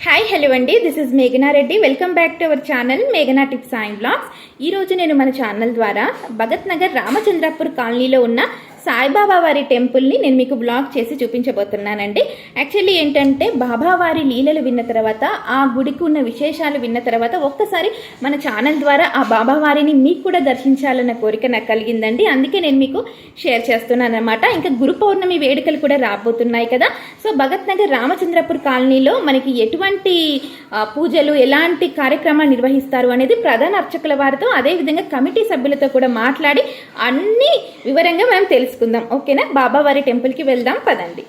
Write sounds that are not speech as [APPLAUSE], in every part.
Hi hello అండి. This is మేఘనా Reddy welcome back to our channel మేఘనా టిప్స్ అండ్ బ్లాగ్స్ ఈరోజు నేను మన ఛానల్ ద్వారా భగత్ నగర్ రామచంద్రపూర్ కాలనీలో ఉన్న సాయిబాబా వారి టెంపుల్ని నేను మీకు బ్లాగ్ చేసి చూపించబోతున్నానండి. యాక్చువల్లీ ఏంటంటే బాబా వారి లీలలు విన్న తర్వాత ఆ గుడికి ఉన్న విశేషాలు విన్న తర్వాత ఒక్కసారి మన ఛానల్ ద్వారా ఆ బాబా వారిని మీకు కూడా దర్శించాలన్న కోరిక నాకు కలిగిందండి. అందుకే నేను మీకు షేర్ చేస్తున్నాను అనమాట ఇంకా గురు పౌర్ణమి వేడుకలు కూడా రాబోతున్నాయి కదా. సో భగత్ నగర్ రామచంద్రపూర్ కాలనీలో మనకి ఎటువంటి పూజలు ఎలాంటి కార్యక్రమాలు నిర్వహిస్తారు అనేది ప్రధాన అర్చకుల వారితో అదేవిధంగా కమిటీ సభ్యులతో కూడా మాట్లాడి అన్ని వివరంగా మనం తెలుసు తెలుసుకుందాం. ఓకేనా? బాబావారి టెంపుల్కి వెళ్దాం. పదండి.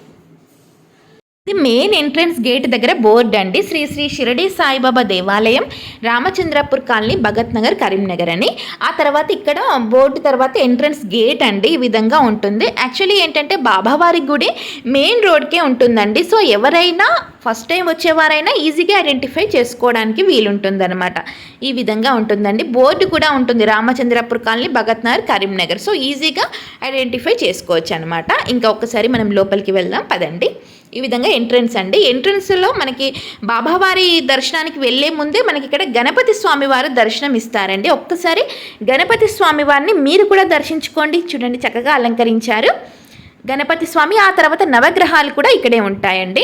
ఇది మెయిన్ ఎంట్రన్స్ గేట్ దగ్గర బోర్డు అండి. శ్రీ శ్రీ షిరడి సాయిబాబా దేవాలయం రామచంద్రపూర్ కాలనీ భగత్ నగర్ కరీంనగర్ అని. ఆ తర్వాత ఇక్కడ బోర్డు తర్వాత ఎంట్రన్స్ గేట్ అండి. ఈ విధంగా ఉంటుంది. యాక్చువల్లీ ఏంటంటే బాబావారి గుడి మెయిన్ రోడ్కే ఉంటుందండి. సో ఎవరైనా ఫస్ట్ టైం వచ్చేవారైనా ఈజీగా ఐడెంటిఫై చేసుకోవడానికి వీలుంటుందన్నమాట. ఈ విధంగా ఉంటుందండి. బోర్డు కూడా ఉంటుంది. రామచంద్రపూర్ కాలనీ భగత్ నగర్ కరీంనగర్. సో ఈజీగా ఐడెంటిఫై చేసుకోవచ్చు అనమాట ఇంకా ఒక్కసారి మనం లోపలికి వెళ్దాం. పదండి. ఈ విధంగా ఎంట్రన్స్ అండి. ఎంట్రన్స్లో మనకి బాబావారి దర్శనానికి వెళ్ళే ముందే మనకి ఇక్కడ గణపతి స్వామివారు దర్శనం ఇస్తారండి. ఒక్కసారి గణపతి స్వామివారిని మీరు కూడా దర్శించుకోండి. చూడండి చక్కగా అలంకరించారు. గణపతి స్వామి ఆ తర్వాత నవగ్రహాలు కూడా ఇక్కడే ఉంటాయండి.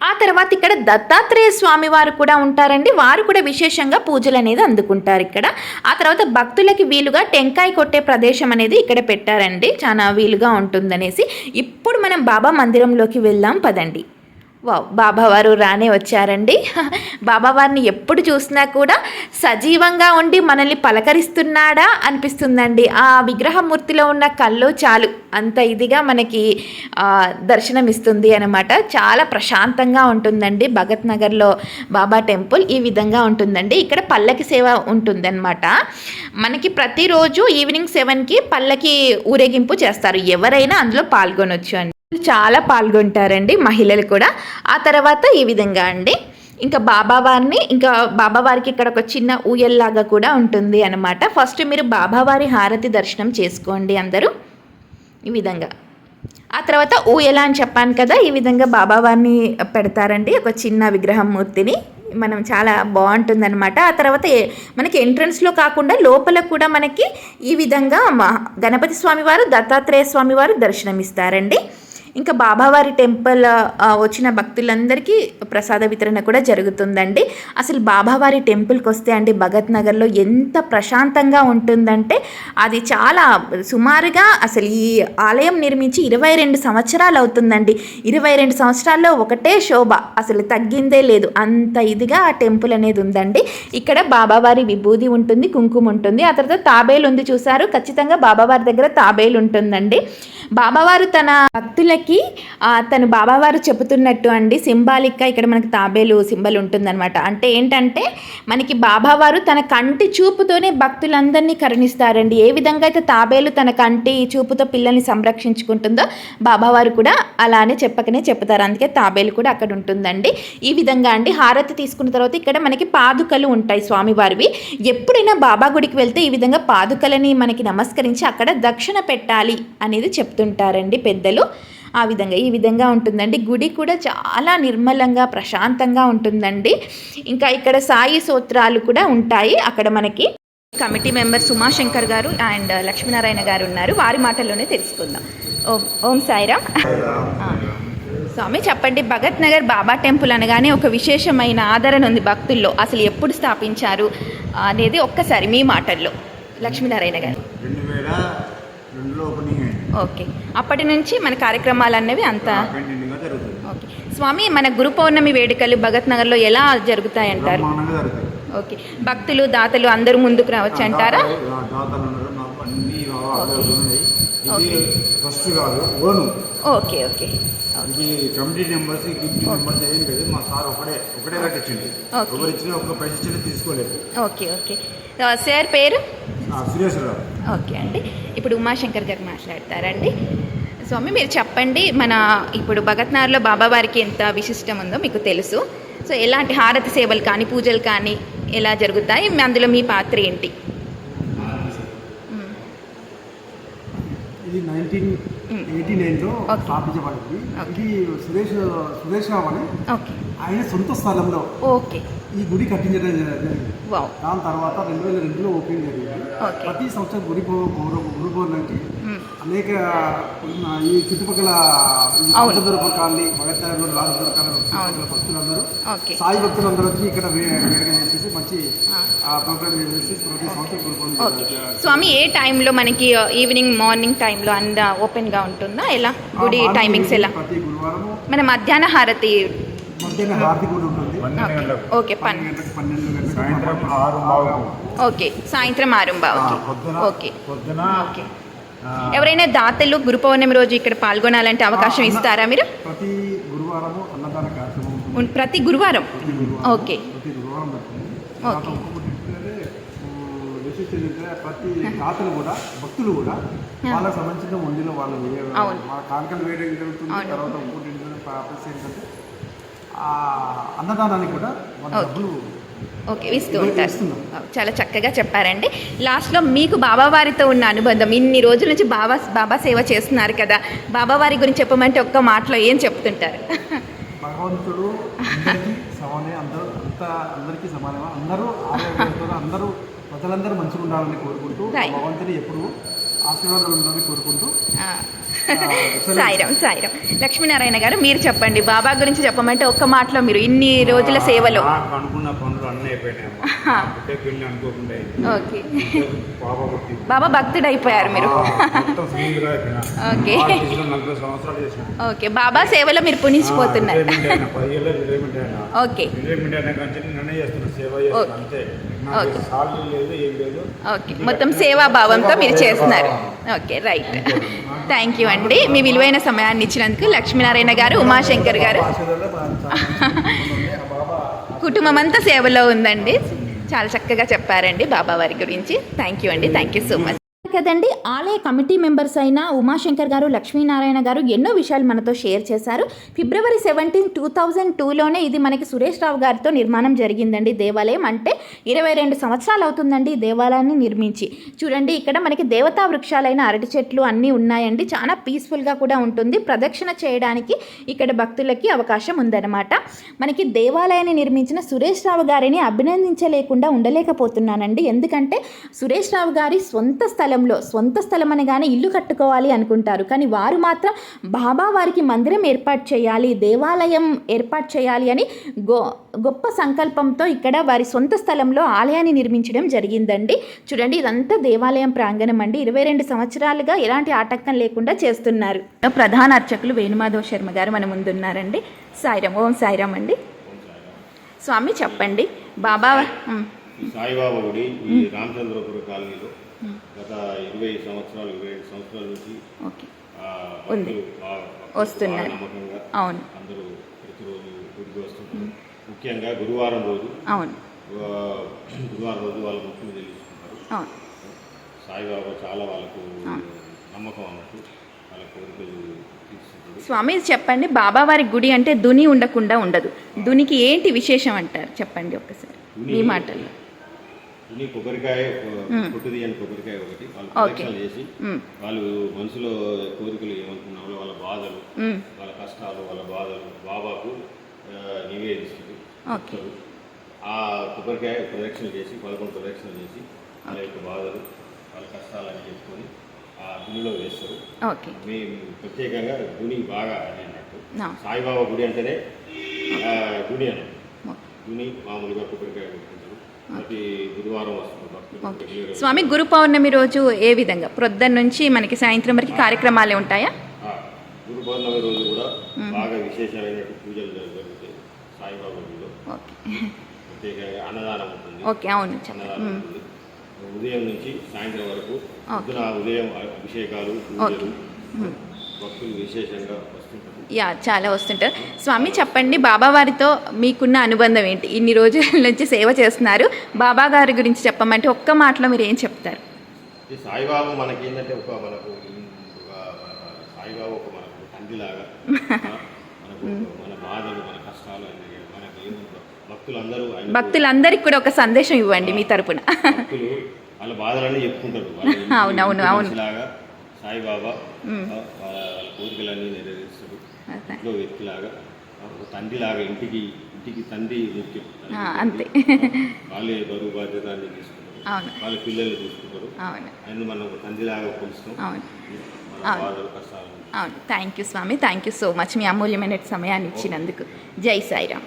ఆ తర్వాత ఇక్కడ దత్తాత్రేయ స్వామి వారు కూడా ఉంటారండి. వారు కూడా విశేషంగా పూజలు అనేది అందుకుంటారు ఇక్కడ. ఆ తర్వాత భక్తులకి వీలుగా టెంకాయ కొట్టే ప్రదేశం అనేది ఇక్కడ పెట్టారండి. చాలా వీలుగా ఉంటుందనేసి. ఇప్పుడు మనం బాబా మందిరంలోకి వెళ్దాం పదండి. వావ్ బాబావారు రానే వచ్చారండి. [LAUGHS] బాబావారిని ఎప్పుడు చూసినా కూడా సజీవంగా ఉండి మనల్ని పలకరిస్తున్నాడా అనిపిస్తుందండి. ఆ విగ్రహమూర్తిలో ఉన్న కళ్ళు చాలు. అంత ఇదిగా మనకి దర్శనమిస్తుంది అనమాట చాలా ప్రశాంతంగా ఉంటుందండి. భగత్ నగర్లో బాబా టెంపుల్ ఈ విధంగా ఉంటుందండి. ఇక్కడ పల్లకి సేవ ఉంటుందన్నమాట. మనకి ప్రతిరోజు ఈవినింగ్ సెవెన్కి పల్లకి ఊరేగింపు చేస్తారు. ఎవరైనా అందులో పాల్గొనొచ్చు అండి. చాలా పాల్గొంటారండి మహిళలు కూడా. ఆ తర్వాత ఈ విధంగా అండి. ఇంకా బాబావారిని ఇంకా బాబావారికి ఇక్కడ ఒక చిన్న ఊయల్లాగా కూడా ఉంటుంది అనమాట ఫస్ట్ మీరు బాబావారి హారతి దర్శనం చేసుకోండి అందరూ. ఈ విధంగా. ఆ తర్వాత ఊయల అని చెప్పాను కదా ఈ విధంగా బాబావారిని పెడతారండి. ఒక చిన్న విగ్రహం మూర్తిని మనం చాలా బాగుంటుందన్నమాట. ఆ తర్వాత మనకి ఎంట్రన్స్లో కాకుండా లోపల కూడా మనకి ఈ విధంగా గణపతి స్వామివారు దత్తాత్రేయ స్వామివారు దర్శనమిస్తారండి. ఇంకా బాబావారి టెంపుల్ వచ్చిన భక్తులందరికీ ప్రసాద వితరణ కూడా జరుగుతుందండి. అసలు బాబావారి టెంపుల్కి వస్తే అండి భగత్ నగర్లో ఎంత ప్రశాంతంగా ఉంటుందంటే అది చాలా సుమారుగా అసలు ఈ ఆలయం నిర్మించి ఇరవై రెండు సంవత్సరాలు అవుతుందండి. ఇరవై రెండు సంవత్సరాల్లో ఒకటే శోభ అసలు తగ్గిందే లేదు. అంత ఇదిగా ఆ టెంపుల్ అనేది ఉందండి. ఇక్కడ బాబావారి విభూది ఉంటుంది కుంకుమ ఉంటుంది. ఆ తర్వాత తాబేలు ఉంది చూసారు ఖచ్చితంగా బాబావారి దగ్గర తాబేలు ఉంటుందండి. బాబావారు తన భక్తులకి మనకి తను బాబావారు చెబుతున్నట్టు అండి సింబాలిక్గా ఇక్కడ మనకి తాబేలు సింబల్ ఉంటుందన్నమాట. అంటే ఏంటంటే మనకి బాబావారు తన కంటి చూపుతోనే భక్తులందరినీ కరుణిస్తారండి. ఏ విధంగా అయితే తాబేలు తన కంటి చూపుతో పిల్లల్ని సంరక్షించుకుంటుందో బాబావారు కూడా అలానే చెప్పకనే చెప్తారు అందుకే తాబేలు కూడా అక్కడ ఉంటుందండి. ఈ విధంగా అండి హారతి తీసుకున్న తర్వాత ఇక్కడ మనకి పాదుకలు ఉంటాయి స్వామివారివి. ఎప్పుడైనా బాబా గుడికి వెళ్తే ఈ విధంగా పాదుకలని మనకి నమస్కరించి అక్కడ దక్షిణ పెట్టాలి అనేది చెప్తుంటారండి పెద్దలు. ఆ విధంగా ఈ విధంగా ఉంటుందండి. గుడి కూడా చాలా నిర్మలంగా ప్రశాంతంగా ఉంటుందండి. ఇంకా ఇక్కడ సాయి సూత్రాలు కూడా ఉంటాయి. అక్కడ మనకి కమిటీ మెంబర్ సుమాశంకర్ గారు అండ్ లక్ష్మీనారాయణ గారు ఉన్నారు. వారి మాటల్లోనే తెలుసుకుందాం. ఓం ఓం సాయిరామ్. స్వామి చెప్పండి భగత్ నగర్ బాబా టెంపుల్ అనగానే ఒక విశేషమైన ఆదరణ ఉంది భక్తుల్లో. అసలు ఎప్పుడు స్థాపించారు అనేది ఒక్కసారి మీ మాటల్లో. లక్ష్మీనారాయణ గారు. రెండు వేల రెండులో ఓపెనింగ్ అయింది. ఓకే. అప్పటి నుంచి మన కార్యక్రమాలు అన్నవి అంతా ఓకే. స్వామి మన గురు పౌర్ణమి వేడుకలు భగత్ నగర్లో ఎలా జరుగుతాయంటారు? ఓకే. భక్తులు దాతలు అందరూ ముందుకు రావచ్చు అంటారా ఓకే. ఓకే. ఓకే ఇది కమిటీ మెంబర్స్ గిఫ్ట్ మెంబర్స్ ఏం లేదు. మా సార్ ఒకడే ఒకటే కట్టించండి. ఓకే. ఒకరు ఇచ్చిన ఒక్క పైసా ఇచ్చిన తీసుకోలేదు. ఓకే సార్ పేరు? ఓకే అండి. ఇప్పుడు ఉమాశంకర్ గారు మాట్లాడతారండి స్వామి మీరు చెప్పండి మన ఇప్పుడు భగత్నార్లో బాబావారికి ఎంత విశిష్టం ఉందో మీకు తెలుసు సో ఎలాంటి హారతి సేవలు కానీ పూజలు కానీ ఎలా జరుగుతాయి అందులో మీ పాత్ర ఏంటి. ఇది నైన్టీన్. ఎయిటీ నైన్లో. స్థాపించబడింది. ఇది సురేష్ సురేష్ రావు అని ఓకే ఆయన సొంత స్థలంలో ఓకే. ఈ గుడి కట్టించడం జరిగింది. దాని తర్వాత రెండు వేల రెండులో ఓపెన్ జరిగింది. ప్రతి సంవత్సరం గురి పౌ- పౌర- గురు మ్మ్. అనేక ఈ చుట్టుపక్కల ఈ అవును. రామచంద్రపురం కాలనీ మగతారు రామచంద్ర కాలనీ చుట్టుపక్కల భక్తులందరూ ఓకే. సాయి భక్తులందరూ వచ్చి ఇక్కడ వేడుక చేసేసి మంచి ప్రోగ్రామ్ చేసేసి ప్రతి సంవత్సరం గురు. స్వామి ఏ టైంలో మనకి ఈవినింగ్ మార్నింగ్ టైంలో అంద ఓపెన్గా ఉంటుందా? ఎలా? గుడి టైమింగ్స్ ఎలా? ప్రతి గురువారము మన మధ్యాహ్న హారతి మధ్యాహ్నం హారతి కూడా ఉంటుంది. పన్నెండు ఓకే. పన్ సాయంత్రం ఆరు ఓకే సాయంత్రం ఓకే. పొద్దున ఓకే. ఎవరైనా దాతలు గురు పౌర్ణమి రోజు ఇక్కడ పాల్గొనాలంటే అవకాశం ఇస్తారా మీరు? ప్రతి గురువారము అన్నదాన కార్యక్రమం ఉంటుంది. ఉన్- ప్రతి గురువారం? ఓకే. ఓకే. ఇంకొకటి ఏంటంటే ఊ, విశిష్టత ఏంటంటే ప్రతి దాతలు కూడా భక్తులు కూడా వాళ్ళకి సంబంధించిన మందిలో వాళ్ళు వేయ- అవును. వాళ్ళ కానుకలు వేయడం జరుగుతుంది? అవును. తర్వాత ఇంకోటి ఏంటంటే ప్లస్ ఏంటంటే ఆ అన్నదానానికి కూడా ఓకే. డబ్బులు ఓకే ఇస్తూ ఉంటారు. చాలా చక్కగా చెప్పారండి లాస్ట్లో మీకు బాబావారితో ఉన్న అనుబంధం ఇన్ని రోజుల నుంచి బాబా బాబా సేవ చేస్తున్నారు కదా బాబావారి గురించి చెప్పమంటే ఒక్క మాటలో ఏం చెప్తుంటారు భగవంతుడు సమానే అందరూ అంత అందరికీ సమానమే అందరూ అందరూ ప్రజలందరూ మంచిగా ఉండాలని కోరుకుంటూ. భగవంతుని ఎప్పుడు ఆశీర్వాదాలు ఉండాలని కోరుకుంటూ ఆ, ఆ, సెలవు. సాయిరం సాయిరం లక్ష్మీనారాయణ గారు మీరు చెప్పండి బాబా గురించి చెప్పమంటే ఒక్క మాటలో మీరు ఇన్ని రోజుల సేవలో నాకు అనుకున్న పనులు ఓకే. బాబా మీరు. మొత్తం సింగిల్గా అయిపోయినా. ఓకే. ఓకే. బాబా సేవలో మీరు పుణించిపోతున్నారు. ఓకే. సేవ ఓకే. మొత్తం సేవాభావంతో మీరు చేస్తున్నారు. Okay right. థ్యాంక్ యూ అండి. మీ విలువైన సమయాన్ని ఇచ్చినందుకు లక్ష్మీనారాయణ గారు ఉమాశంకర్ గారు ఆశీర్వాదాలు చాలా మంచిగా ఆ బాబా కుటుంబం అంతా సేవలో ఉందండి. చాలా చక్కగా చెప్పారండి బాబా వారి గురించి. థ్యాంక్ యూ అండి. థ్యాంక్ యూ సో మచ్ కదండి. ఆలయ కమిటీ మెంబర్స్ అయిన ఉమాశంకర్ గారు లక్ష్మీనారాయణ గారు ఎన్నో విషయాలు మనతో షేర్ చేశారు. ఫిబ్రవరి సెవెంటీన్ టూ థౌజండ్ టూలోనే ఇది మనకి సురేష్ రావు గారితో నిర్మాణం జరిగిందండి దేవాలయం. అంటే ఇరవై రెండు సంవత్సరాలు అవుతుందండి ఈ దేవాలయాన్ని నిర్మించి. చూడండి ఇక్కడ మనకి దేవతా వృక్షాలైన అరటి చెట్లు అన్నీ ఉన్నాయండి. చాలా పీస్ఫుల్గా కూడా ఉంటుంది. ప్రదక్షిణ చేయడానికి ఇక్కడ భక్తులకి అవకాశం ఉందన్నమాట. మనకి దేవాలయాన్ని నిర్మించిన సురేష్ రావు గారిని అభినందించలేకుండా ఉండలేకపోతున్నానండి. ఎందుకంటే సురేష్ రావు గారి సొంత స్థలంలో సొంత స్థలం అనగానే ఇల్లు కట్టుకోవాలి అనుకుంటారు. కానీ వారు మాత్రం బాబా వారికి మందిరం ఏర్పాటు చేయాలి దేవాలయం ఏర్పాటు చేయాలి అని గో గొప్ప సంకల్పంతో ఇక్కడ వారి సొంత స్థలంలో ఆలయాన్ని నిర్మించడం జరిగిందండి. చూడండి ఇదంతా దేవాలయం ప్రాంగణం అండి. ఇరవై రెండు సంవత్సరాలుగా ఎలాంటి ఆటంకం లేకుండా చేస్తున్నారు. ప్రధాన అర్చకులు వేణుమాధవ్ శర్మ గారు మన ముందున్నారండి. సాయిరామ్ ఓం సాయిరామ్ అండి. స్వామి చెప్పండి. బాబా సాయిబాబా గుడి రామచంద్రపురం కాలనీలో. గత ఇరవై సంవత్సరాలు ఇరవై ఐదు సంవత్సరాల నుంచి ఉంది. వస్తున్నారు. అవును. అందరూ ప్రతిరోజు గుడికి వస్తుంటారు. ముఖ్యంగా గురువారం రోజు అవును. గురువారం రోజు వాళ్ళ మొక్కులు చెల్లిస్తుంటారు అవును. సాయిబాబా చాలా వాళ్ళకు నమ్మకం అన్నట్టు వాళ్ళ కోరికలు స్వామి చెప్పండి. బాబావారి గుడి అంటే దుని ఉండకుండా ఉండదు. దునికి ఏంటి విశేషం అంటారు? చెప్పండి ఒక్కసారి. మీ మాటల్లో. ఇది కొబ్బరికాయ. పుట్టు తీయని కొబ్బరికాయ ఒకటి వాళ్ళు. ప్రదక్షిణలు చేసి. వాళ్ళు మనసులో కోరికలు ఏమనుకున్నారో వాళ్ళ బాధలు. వాళ్ళ కష్టాలు వాళ్ళ బాధలు బాబాకు నివేదిస్తుంది. ఆ కొబ్బరికాయ ప్రదక్షిణ చేసి పదకొండు ప్రదక్షిణలు చేసి వాళ్ళ యొక్క బాధలు వాళ్ళ కష్టాలని చెప్పుకొని ఆ గుడిలో వేస్తారు మేము ప్రత్యేకంగా గుడి బాగా అని అన్నట్టు. సాయిబాబా గుడి అంటేనే గుడి ఓకే. గుడి మామూలుగా కొబ్బరికాయ స్వామి గురు పౌర్ణమి రోజు ఏ విధంగా? ప్రొద్దున నుంచి మనకి సాయంత్రం వరకు కార్యక్రమాలు ఉంటాయా? గురు పౌర్ణమి రోజు కూడా బాగా విశేషమైనటువంటి పూజలు జరుగుతాయి. సాయిబాబా గుడిలో. ఓకే. ప్రత్యేకంగా అన్నదానం ఉంటుంది. ఓకే అవును. అన్నదానం ఉదయం నుంచి సాయంత్రం వరకు ఉదయం అభిషేకాలు. పూజలు. యా చాలా వస్తుంటారు. స్వామి చెప్పండి బాబా వారితో మీకున్న అనుబంధం ఏంటి? ఇన్ని రోజుల నుంచి సేవ చేస్తున్నారు. బాబా గారి గురించి చెప్పమంటే ఒక్క మాటలో మీరు ఏం చెప్తారు? సాయిబాబా మనకి ఏంటంటే ఒక మనకు సాయిబాబా ఒక మనకు తండ్రిలాగా. [LAUGHS] మనకు మన బాధలు మన కష్టాలు మనకి భక్తులందరూ భక్తులందరికీ కూడా ఒక సందేశం ఇవ్వండి మీ తరపున. వాళ్ళ బాధలన్నీ చెప్పుకుంటారు. [LAUGHS] అవునవును, అవును. సాయిబాబా వాళ్ళ కోరికలన్నీ నెరవేరుస్తాడు. ఇంట్లో వ్యక్తిలాగా తండ్రిలాగా ఇంటికి ఇంటికి తండ్రి ముఖ్యం. అంతే. వాళ్ళే బరువు బాధ్యత అన్ని తీసుకుంటారు వాళ్ళ పిల్లలు చూసుకుంటారు అండ్ మనం తండ్రిలాగా పోలుస్తాం అవును. థ్యాంక్ యూ స్వామి. థ్యాంక్ యూ సో మచ్ మీ అమూల్యమైన సమయాన్ని ఇచ్చినందుకు. జై సాయిరామ్.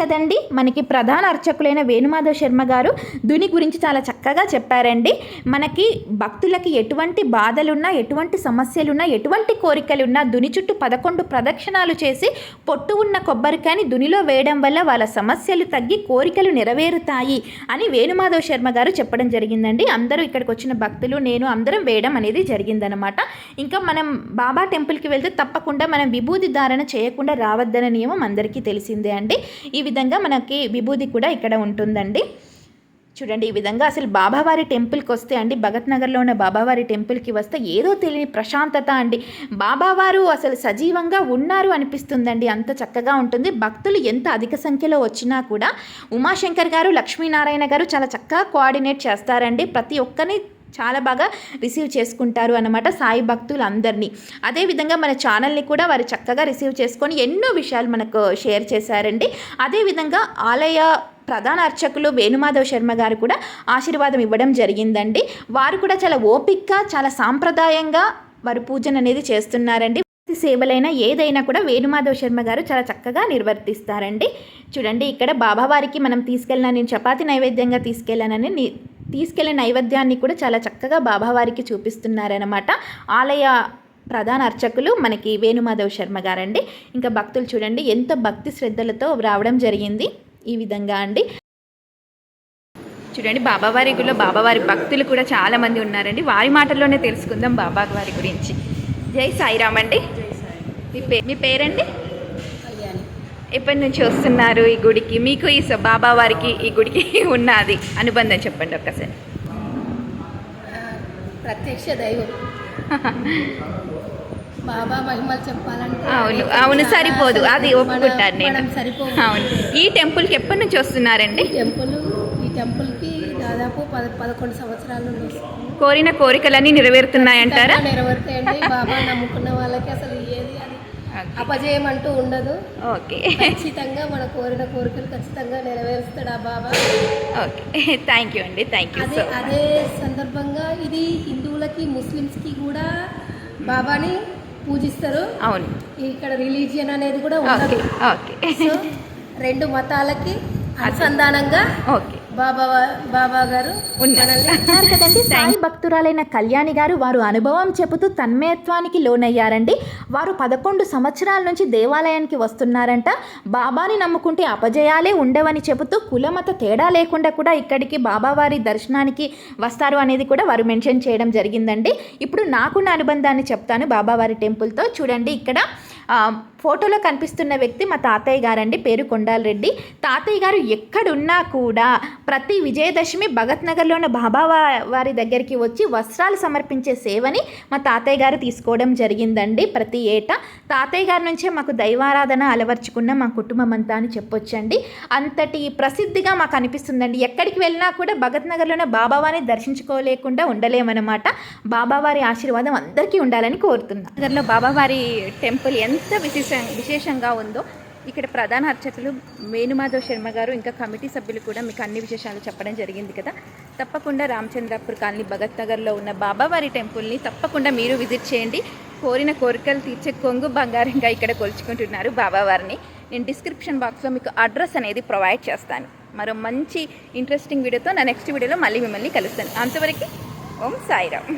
కదండి. మనకి ప్రధాన అర్చకులైన వేణుమాధవ్ శర్మ గారు దుని గురించి చాలా చక్కగా చెప్పారండి. మనకి భక్తులకి ఎటువంటి బాధలున్నా ఎటువంటి సమస్యలున్నా ఎటువంటి కోరికలున్నా దుని చుట్టూ పదకొండు ప్రదక్షిణాలు చేసి పొట్టు ఉన్న కొబ్బరికాయని దునిలో వేయడం వల్ల వాళ్ళ సమస్యలు తగ్గి కోరికలు నెరవేరుతాయి అని వేణుమాధవ్ శర్మ గారు చెప్పడం జరిగిందండి. అందరూ ఇక్కడికి వచ్చిన భక్తులు నేను అందరం వేయడం అనేది జరిగిందనమాట ఇంకా మనం బాబా టెంపుల్కి వెళ్తే తప్పకుండా మనం విభూతి ధారణ చేయకుండా రావద్దన్న నియమం అందరికీ తెలిసిందే అండి. ఈ విధంగా మనకి విభూది కూడా ఇక్కడ ఉంటుందండి. చూడండి ఈ విధంగా అసలు బాబావారి టెంపుల్కి వస్తే అండి భగత్ నగర్లో ఉన్న బాబావారి టెంపుల్కి వస్తే ఏదో తెలియని ప్రశాంతత అండి. బాబావారు అసలు సజీవంగా ఉన్నారు అనిపిస్తుందండి అంత చక్కగా ఉంటుంది. భక్తులు ఎంత అధిక సంఖ్యలో వచ్చినా కూడా ఉమాశంకర్ గారు లక్ష్మీనారాయణ గారు చాలా చక్కగా కోఆర్డినేట్ చేస్తారండి. ప్రతి ఒక్కరిని చాలా బాగా రిసీవ్ చేసుకుంటారు అన్నమాట సాయి భక్తులు అందరినీ అదేవిధంగా మన ఛానల్ని కూడా వారు చక్కగా రిసీవ్ చేసుకొని ఎన్నో విషయాలు మనకు షేర్ చేశారండి. అదేవిధంగా ఆలయ ప్రధాన అర్చకులు వేణుమాధవ్ శర్మ గారు కూడా ఆశీర్వాదం ఇవ్వడం జరిగిందండి. వారు కూడా చాలా ఓపిక్గా చాలా సాంప్రదాయంగా వారు పూజన అనేది చేస్తున్నారండి. భక్తి సేవలైనా ఏదైనా కూడా వేణుమాధవ్ శర్మ గారు చాలా చక్కగా నిర్వర్తిస్తారండి. చూడండి ఇక్కడ బాబావారికి మనం తీసుకెళ్ళిన నేను చపాతి నైవేద్యంగా తీసుకెళ్ళానని తీసుకెళ్ళే నైవేద్యాన్ని కూడా చాలా చక్కగా బాబావారికి చూపిస్తున్నారనమాట ఆలయ ప్రధాన అర్చకులు మనకి వేణుమాధవ్ శర్మ గారండి. ఇంకా భక్తులు చూడండి ఎంత భక్తి శ్రద్ధలతో రావడం జరిగింది ఈ విధంగా అండి. చూడండి బాబావారి గుడిలో బాబావారి భక్తులు కూడా చాలామంది ఉన్నారండి. వారి మాటల్లోనే తెలుసుకుందాం బాబా వారి గురించి. జై సాయిరామ్ అండి మీ పే మీ పేరండి? ఎప్పటి నుంచి వస్తున్నారు ఈ గుడికి? మీకు ఈ బాబా వారికి ఈ గుడికి ఉన్నది. అనుబంధం చెప్పండి ఒక్కసారి. ప్రత్యక్ష దైవం. బాబా మహిమలు చెప్పాలంటే అవును. అవును సరిపోదు. అది ఒప్పుకుంటాను నేను. అవును. ఈ టెంపుల్కి ఎప్పటి నుంచి వస్తున్నారండి? టెంపుల్ ఈ టెంపుల్కి దాదాపు పద పదకొండు సంవత్సరాల. కోరిన కోరికలన్నీ నెరవేరుతున్నాయంటారా? నెరవేరుతాయండి. బాబా నమ్ముకున్న వాళ్ళకి అసలు ఏది అది. అపజయం అంటూ ఉండదు. ఓకే. ఖచ్చితంగా మన కోరిన కోరికలు ఖచ్చితంగా నెరవేరుస్తాడు ఆ బాబా. ఓకే. [LAUGHS] థ్యాంక్ యూ అండి. థ్యాంక్ యూ అదే అదే సందర్భంగా ఇది హిందువులకి ముస్లిమ్స్కి కూడా బాబాని పూజిస్తారు. అవును. ఇక్కడ రిలీజియన్ అనేది కూడా ఓకే ఉండదు. ఓకే సో రెండు మతాలకి అనుసంధానంగా ఓకే. బాబా బాబా గారు ఉన్నారు. [LAUGHS] కదండి. సాయి భక్తురాలైన కళ్యాణి గారు వారు అనుభవం చెబుతూ తన్మయత్వానికి లోనయ్యారండి. వారు పదకొండు సంవత్సరాల నుంచి దేవాలయానికి వస్తున్నారంట. బాబాని నమ్ముకుంటే అపజయాలే ఉండవని చెబుతూ కులమత తేడా లేకుండా కూడా ఇక్కడికి బాబావారి దర్శనానికి వస్తారు అనేది కూడా వారు మెన్షన్ చేయడం జరిగిందండి. ఇప్పుడు నాకున్న అనుబంధాన్ని చెప్తాను. బాబావారి టెంపుల్తో చూడండి. ఇక్కడ ఆ, ఫోటోలో కనిపిస్తున్న వ్యక్తి మా తాతయ్య గారండి పేరు కొండాలరెడ్డి తాతయ్య గారు ఎక్కడున్నా కూడా ప్రతి విజయదశమి భగత్ నగర్లో ఉన్న బాబా వారి దగ్గరికి వచ్చి వస్త్రాలు సమర్పించే సేవని మా తాతయ్య గారు తీసుకోవడం జరిగిందండి ప్రతి ఏటా. తాతయ్య గారి నుంచే మాకు దైవారాధన అలవర్చుకున్న మా కుటుంబం అంతా అని చెప్పొచ్చండి. అంతటి ప్రసిద్ధిగా మాకు అనిపిస్తుందండి. ఎక్కడికి వెళ్ళినా కూడా భగత్ నగర్లోనే బాబావారిని దర్శించుకోలేకుండా ఉండలేమన్నమాట. బాబావారి ఆశీర్వాదం అందరికీ ఉండాలని కోరుతున్నాను నగర్లో బాబావారి టెంపుల్ ఎంత విశేష విశేషంగా ఉందో ఇక్కడ ప్రధాన అర్చకులు వేణుమాధవ్ శర్మ గారు ఇంకా కమిటీ సభ్యులు కూడా మీకు అన్ని విశేషాలు చెప్పడం జరిగింది కదా. తప్పకుండా రామచంద్రపూర్ కాలనీ భగత్ నగర్లో ఉన్న బాబావారి టెంపుల్ని తప్పకుండా మీరు విజిట్ చేయండి. కోరిన కోరికలు తీర్చే కొంగు బంగారంగా ఇక్కడ కొలుచుకుంటున్నారు బాబావారిని. నేను డిస్క్రిప్షన్ బాక్స్లో మీకు అడ్రస్ అనేది ప్రొవైడ్ చేస్తాను. మరో మంచి ఇంట్రెస్టింగ్ వీడియోతో నా నెక్స్ట్ వీడియోలో మళ్ళీ మిమ్మల్ని కలుస్తాను. అంతవరకు ఓం సాయిరామ్.